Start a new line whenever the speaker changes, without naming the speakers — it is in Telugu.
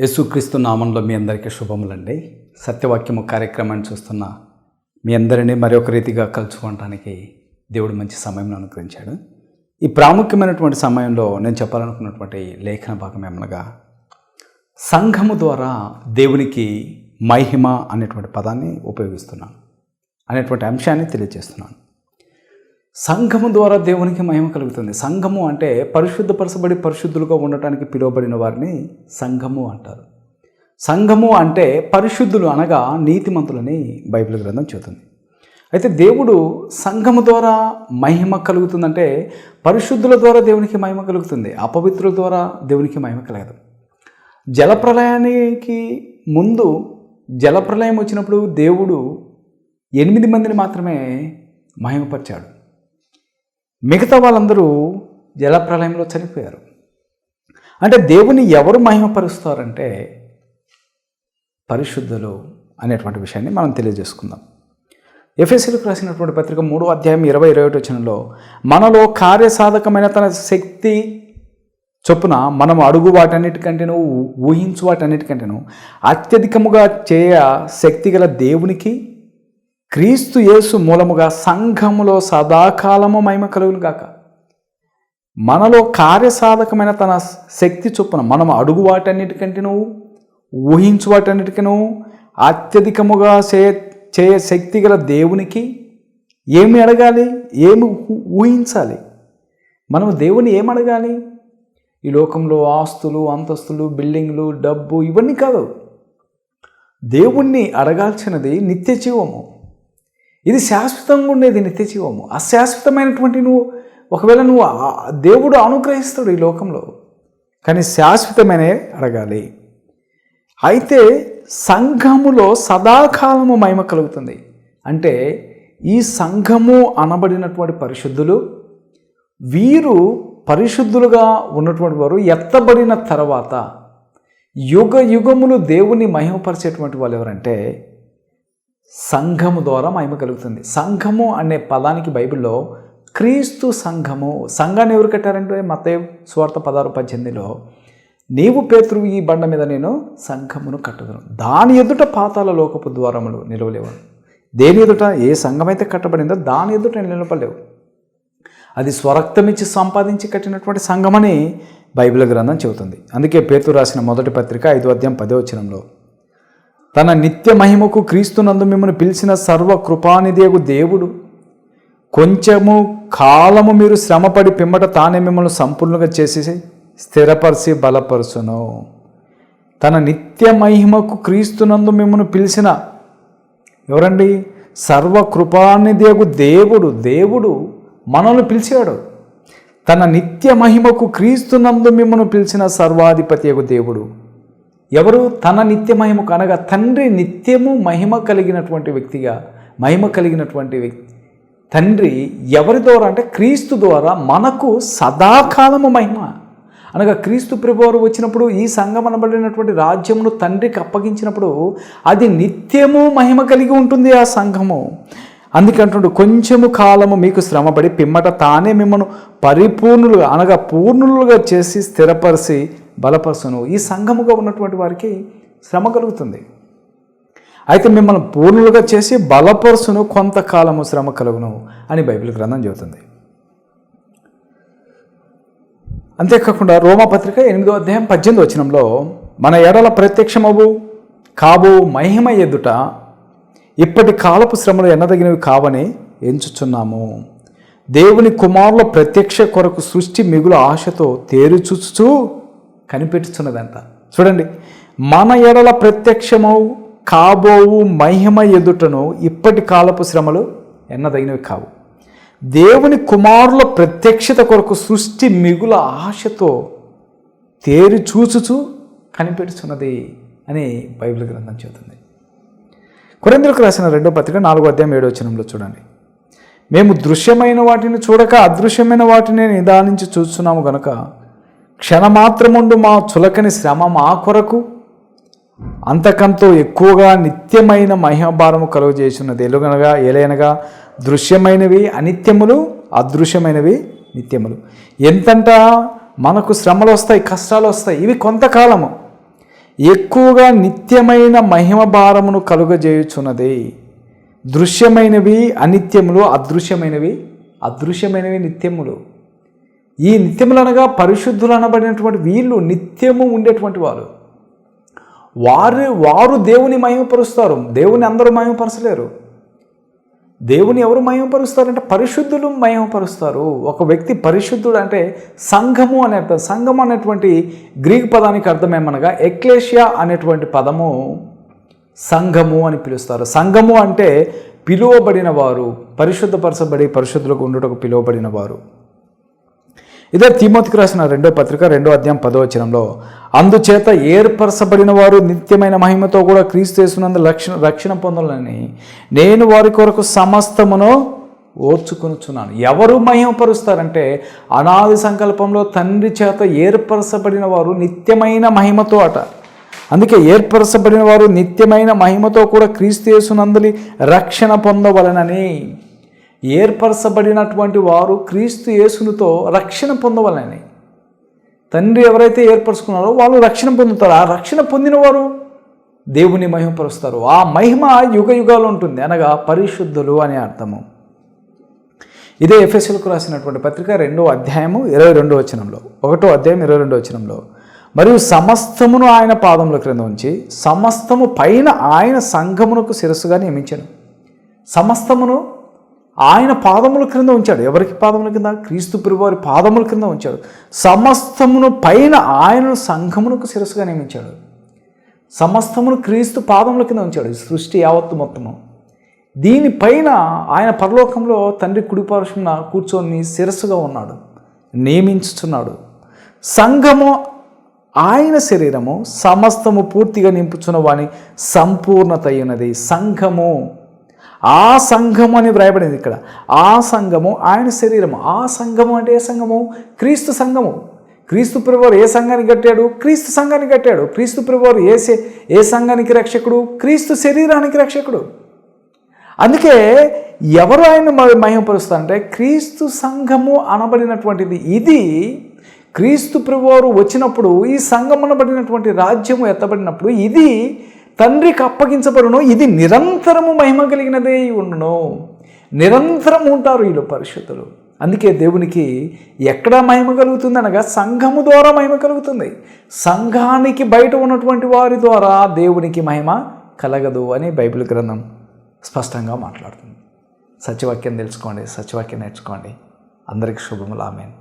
యేసుక్రీస్తు నామంలో మీ అందరికీ శుభములండి. సత్యవాక్యము కార్యక్రమాన్ని చూస్తున్న మీ అందరినీ మరొక రీతిగా కలుసుకోవడానికి దేవుడు మంచి సమయం అనుగ్రహించాడు. ఈ ప్రాముఖ్యమైనటువంటి సమయంలో నేను చెప్పాలనుకున్నటువంటి లేఖన భాగం ఏమనగా సంఘము ద్వారా దేవునికి మహిమ అనేటువంటి పదాన్ని ఉపయోగిస్తున్నాను అనేటువంటి అంశాన్ని తెలియజేస్తున్నాను. సంఘము ద్వారా దేవునికి మహిమ కలుగుతుంది. సంఘము అంటే పరిశుద్ధపరచబడి పరిశుద్ధులుగా ఉండటానికి పిలువబడిన వారిని సంఘము అంటారు. సంఘము అంటే పరిశుద్ధులు అనగా నీతిమంతులని బైబిల్ గ్రంథం చెబుతుంది. అయితే దేవుడు సంఘము ద్వారా మహిమ కలుగుతుందంటే పరిశుద్ధుల ద్వారా దేవునికి మహిమ కలుగుతుంది. అపవిత్రుల ద్వారా దేవునికి మహిమ కలగదు. జలప్రలయానికి ముందు జలప్రలయం వచ్చినప్పుడు దేవుడు ఎనిమిది మందిని మాత్రమే మహిమపరిచాడు. మిగతా వాళ్ళందరూ జలప్రలయంలో చనిపోయారు? అంటే దేవుని ఎవరు మహిమపరుస్తారంటే పరిశుద్ధులు అనేటువంటి విషయాన్ని మనం తెలియజేసుకుందాం. ఎఫ్ఎస్సీలకు రాసినటువంటి పత్రిక మూడో అధ్యాయం ఇరవై ఇరవై ఒకటి వచనంలో మనలో కార్యసాధకమైన తన శక్తి చొప్పున మనం అడుగు వాటన్నిటికంటేను ఊహించు వాటన్నిటికంటేను అత్యధికముగా చేయ శక్తి గల దేవునికి క్రీస్తు యేసు మూలముగా సంఘములో సదాకాలము మహిమ కలుగునుగాక మనలో కార్యసాధకమైన తన శక్తి చొప్పున మనం అడుగు వాటన్నిటికంటేనూ ఊహించు వాటన్నిటికను అత్యధికముగా చే చేయ శక్తి గల దేవునికి ఏమి అడగాలి? ఏమి ఊహించాలి? మనం దేవుని ఏమడగాలి అడగాలి? ఈ లోకంలో ఆస్తులు అంతస్తులు బిల్డింగ్లు డబ్బు ఇవన్నీ కాదు. దేవుణ్ణి అడగాల్సినది నిత్య జీవము. ఇది శాశ్వతంగా ఉండేది నిత్యజీవము అశాశ్వతమైనటువంటి నువ్వు ఒకవేళ నువ్వు దేవుడు అనుగ్రహిస్తాడు ఈ లోకంలో కానీ శాశ్వతమైన అడగాలి. అయితే సంఘములో సదాకాలము మహిమ కలుగుతుంది. అంటే ఈ సంఘము అనబడినటువంటి పరిశుద్ధులు వీరు పరిశుద్ధులుగా ఉన్నటువంటి వారు ఎత్తబడిన తర్వాత యుగ యుగములు దేవుని మహిమపరిచేటువంటి వాళ్ళు ఎవరంటే సంఘము ద్వారా మహిమ కలుగుతుంది. సంఘము అనే పదానికి బైబిల్లో క్రీస్తు సంఘము సంఘాన్ని ఎవరు కట్టారంటే మత స్వార్థ పదారు పద్దెనిమిదిలో నీవు పేతురు ఈ బండ మీద నేను సంఘమును కట్టుదును. దాని ఎదుట పాతాల లోకపు ద్వారములు నిలవలేవు. దేని ఎదుట ఏ సంఘం అయితే కట్టబడిందో దాని ఎదుట నిలబడలేవు. అది స్వరక్తమిచ్చి సంపాదించి కట్టినటువంటి సంఘమని బైబిల్ గ్రంథం చెబుతుంది. అందుకే పేతురు రాసిన మొదటి పత్రిక ఐదు అధ్యాయం పదో వచ్చినంలో తన నిత్య మహిమకు క్రీస్తునందు మిమ్మల్ని పిలిచిన సర్వ కృపానిదేగు దేవుడు కొంచెము కాలము మీరు శ్రమపడి పిమ్మట తానే మిమ్మల్ని సంపూర్ణంగా చేసి స్థిరపరిచి బలపరుచును. తన నిత్య మహిమకు క్రీస్తునందు మిమ్మల్ని పిలిచిన ఎవరండి? సర్వ కృపానిదేగు దేవుడు దేవుడు మనల్ని పిలిచాడు. తన నిత్య మహిమకు క్రీస్తునందు మిమ్మల్ని పిలిచిన సర్వాధిపతి దేవుడు. ఎవరు తన నిత్య మహిమకు అనగా తండ్రి నిత్యము మహిమ కలిగినటువంటి వ్యక్తిగా మహిమ కలిగినటువంటి వ్యక్తి. తండ్రి ఎవరి ద్వారా అంటే క్రీస్తు ద్వారా మనకు సదాకాలము మహిమ. అనగా క్రీస్తు ప్రభువారు వచ్చినప్పుడు ఈ సంఘం అనబడినటువంటి రాజ్యమును తండ్రికి అప్పగించినప్పుడు అది నిత్యము మహిమ కలిగి ఉంటుంది ఆ సంఘము. అందుకంటుండు కొంచెము కాలము మీకు శ్రమపడి పిమ్మట తానే మిమ్మల్ని పరిపూర్ణులుగా అనగా పూర్ణులుగా చేసి స్థిరపరిచి బలపరచును. ఈ సంఘముగా ఉన్నటువంటి వారికి శ్రమ కలుగుతుంది. అయితే మిమ్మల్ని పూర్ణులుగా చేసి బలపరుచును కొంతకాలము శ్రమ కలుగును అని బైబిల్ గ్రంథం చెబుతుంది. అంతేకాకుండా రోమపత్రిక ఎనిమిదో అధ్యాయం పద్దెనిమిది వచనంలో మన ఎడల ప్రత్యక్షమవు కాబో మహిమ ఎదుట ఇప్పటి కాలపు శ్రమలు ఎన్నదగినవి కావని ఎంచుచున్నాము. దేవుని కుమారుల ప్రత్యక్ష కొరకు సృష్టి మిగులు ఆశతో తేరుచూచుచూ కనిపెట్టుచున్నదంట. చూడండి మన ఎడల ప్రత్యక్షమవు కాబోవు మహిమ ఎదుటను ఇప్పటి కాలపు శ్రమలు ఎన్నదగినవి కావు. దేవుని కుమారుల ప్రత్యక్షత కొరకు సృష్టి మిగుల ఆశతో తేరి చూచుచు కనిపెడుచున్నది అని బైబిల్ గ్రంథం చెబుతుంది. కొరిందులకు రాసిన రెండో పత్రిక నాలుగో అధ్యాయం ఏడో వచనంలో చూడండి. మేము దృశ్యమైన వాటిని చూడక అదృశ్యమైన వాటిని నిదానించి చూస్తున్నాము గనక క్షణమాత్రముండు మా చులకని శ్రమ మా కొరకు అంతకంతో ఎక్కువగా నిత్యమైన మహిమభారము కలుగజేస్తున్నది ఎలుగనగా ఏలైనగా దృశ్యమైనవి అనిత్యములు అదృశ్యమైనవి నిత్యములు. ఎంతంట మనకు శ్రమలు వస్తాయి కష్టాలు వస్తాయి. ఇవి కొంతకాలము. ఎక్కువగా నిత్యమైన మహిమ భారమును కలుగజేయుచున్నది. దృశ్యమైనవి అనిత్యములు అదృశ్యమైనవి అదృశ్యమైనవి నిత్యములు. ఈ నిత్యములు అనగా పరిశుద్ధులు అనబడినటువంటి వీళ్ళు నిత్యము ఉండేటువంటి వారు వారు వారు దేవుని మహిమపరుస్తారు. దేవుని అందరూ మహిమపరచలేరు. దేవుని ఎవరు మయంపరుస్తారంటే పరిశుద్ధులు మయంపరుస్తారు ఒక వ్యక్తి పరిశుద్ధుడు అంటే సంఘము అనే అర్థం. సంఘం అనేటువంటి గ్రీక్ పదానికి అర్థమేమనగా ఎక్లేషియా అనేటువంటి పదము సంఘము అని పిలుస్తారు. సంఘము అంటే పిలువబడిన వారు పరిశుద్ధపరచబడి పరిశుద్ధులకు ఉండుటకు పిలువబడిన వారు. ఇదే తిమోతికి రాసిన రెండో పత్రిక రెండో అధ్యాయం పదవచనంలో అందుచేత ఏర్పరచబడిన వారు నిత్యమైన మహిమతో కూడా క్రీస్తు చేసినందు రక్షణ రక్షణ పొందాలని నేను వారి కొరకు సమస్తమును ఓర్చుకొనుచున్నాను. ఎవరు మహిమపరుస్తారంటే అనాది సంకల్పంలో తండ్రి చేత ఏర్పరచబడిన వారు నిత్యమైన మహిమతో అట. అందుకే ఏర్పరచబడిన వారు నిత్యమైన మహిమతో కూడా క్రీస్తు యేసునందలి రక్షణ పొందవలనని ఏర్పరచబడినటువంటి వారు క్రీస్తు యేసునితో రక్షణ పొందవలని తండ్రి ఎవరైతే ఏర్పరచుకున్నారో వాళ్ళు రక్షణ పొందుతారు. ఆ రక్షణ పొందిన వారు దేవుని మహిమపరుస్తారు. ఆ మహిమ యుగ యుగాలు ఉంటుంది. అనగా పరిశుద్ధులు అనే అర్థము. ఇదే ఎఫ్ఎస్ఎల్కు రాసినటువంటి పత్రిక రెండో అధ్యాయము ఇరవై రెండో వచనంలో. ఒకటో అధ్యాయం ఇరవై రెండో వచనంలో. మరియు సమస్తమును ఆయన పాదముల క్రింద ఉంచి సమస్తము పైన ఆయన సంఘమునకు శిరస్సుగా నియమించాను. సమస్తమును ఆయన పాదముల క్రింద ఉంచాడు. ఎవరికి పాదముల కింద క్రీస్తు ప్రభువారి పాదముల క్రింద ఉంచాడు. సమస్తమును పైన ఆయన సంఘమునకు శిరస్సుగా నియమించాడు. సమస్తమును క్రీస్తు పాదముల కింద ఉంచాడు. సృష్టి యావత్తు మొత్తము. దీనిపైన ఆయన పరలోకంలో తండ్రి కుడిపార్శ్వన కూర్చొని శిరస్సుగా ఉన్నాడు. నియమించుచున్నాడు. సంఘము ఆయన శరీరము సమస్తము పూర్తిగా నింపుచున్న వాని సంపూర్ణత అయినది సంఘము. ఆ సంఘము అని వ్రాయబడింది ఇక్కడ. ఆ సంఘము ఆయన శరీరము. ఆ సంఘము అంటే ఏ సంఘము? క్రీస్తు సంఘము. క్రీస్తు ప్రభువారు ఏ సంఘాన్ని కట్టాడు? క్రీస్తు సంఘాన్ని కట్టాడు. క్రీస్తు ప్రభువారు ఏ ఏ సంఘానికి రక్షకుడు? క్రీస్తు శరీరానికి రక్షకుడు. అందుకే ఎవరు ఆయన మహిమపరుస్తారంటే క్రీస్తు సంఘము అనబడినటువంటిది. ఇది క్రీస్తు ప్రభువారు వచ్చినప్పుడు ఈ సంఘం అనబడినటువంటి రాజ్యము ఎత్తబడినప్పుడు ఇది తండ్రికి అప్పగించబడును ఇది నిరంతరము మహిమ కలిగినదే ఉండును. నిరంతరం ఉంటారు వీళ్ళు పరిశుద్ధులు. అందుకే దేవునికి ఎక్కడ మహిమ కలుగుతుంది అనగా సంఘము ద్వారా మహిమ కలుగుతుంది. సంఘానికి బయట ఉన్నటువంటి వారి ద్వారా దేవునికి మహిమ కలగదు అని బైబిల్ గ్రంథం స్పష్టంగా మాట్లాడుతుంది. సత్యవాక్యం తెలుసుకోండి సత్యవాక్యం నేర్చుకోండి. అందరికి శుభములు. ఆమెను.